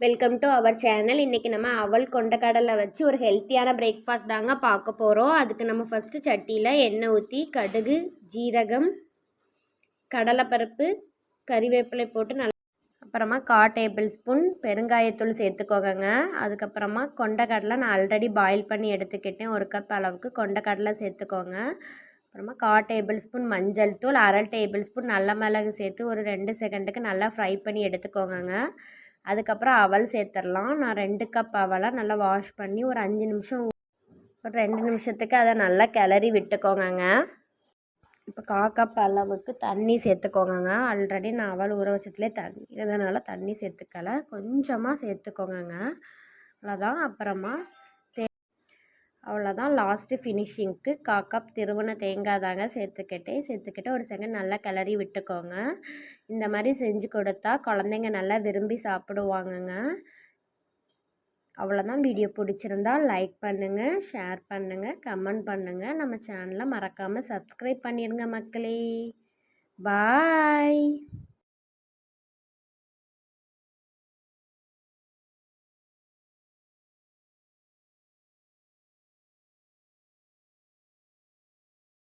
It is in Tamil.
வெல்கம் டு அவர் சேனல் இன்றைக்கி நம்ம அவல் கொண்டக்கடலை வச்சு ஒரு ஹெல்த்தியான பிரேக்ஃபாஸ்ட் தாங்க பார்க்க போகிறோம் அதுக்கு நம்ம ஃபஸ்ட்டு சட்டியில் எண்ணெய் ஊற்றி கடுகு ஜீரகம் கடலைப்பருப்பு கறிவேப்பிலை போட்டு நல்லா அப்புறமா கா டேபிள் ஸ்பூன் பெருங்காயத்தூள் சேர்த்துக்கோங்க அதுக்கப்புறமா கொண்டக்கடலை நான் ஆல்ரெடி பாயில் பண்ணி எடுத்துக்கிட்டேன். ஒரு கப் அளவுக்கு கொண்டக்கடலை சேர்த்துக்கோங்க. அப்புறமா கா டேபிள் ஸ்பூன் மஞ்சள் தூள் அரை டேபிள் ஸ்பூன் நல்ல மிளகு சேர்த்து ஒரு ரெண்டு செகண்டுக்கு நல்லா ஃப்ரை பண்ணி எடுத்துக்கோங்க அதுக்கப்புறம் அவல் சேர்த்துடலாம். நான் ரெண்டு கப் அவலை நல்லா வாஷ் பண்ணி ஒரு அஞ்சு நிமிஷம் ஒரு ரெண்டு நிமிஷத்துக்கு அதை நல்லா கிளறி விட்டுக்கோங்கங்க. இப்போ கா கப் அளவுக்கு தண்ணி சேர்த்துக்கோங்கங்க. ஆல்ரெடி நான் அவல் ஊற வச்சதுலேயே தண்ணி இதனால் தண்ணி சேர்த்துக்கல. கொஞ்சமாக சேர்த்துக்கோங்கங்க. அவ்வளோதான் அப்புறமா அவ்வளோதான். லாஸ்ட்டு ஃபினிஷிங்க்கு கா கப் திருவண தேங்காய் தாங்க சேர்த்துக்கிட்டே சேர்த்துக்கிட்டு ஒரு செகண்ட் நல்லா கிளறி விட்டுக்கோங்க. இந்த மாதிரி செஞ்சு கொடுத்தா குழந்தைங்க நல்லா விரும்பி சாப்பிடுவாங்கங்க. அவ்வளோதான். வீடியோ பிடிச்சிருந்தா லைக் பண்ணுங்கள் ஷேர் பண்ணுங்கள் கமெண்ட் பண்ணுங்கள் நம்ம சேனலை மறக்காமல் சப்ஸ்கிரைப் பண்ணிடுங்க மக்களே. பாய்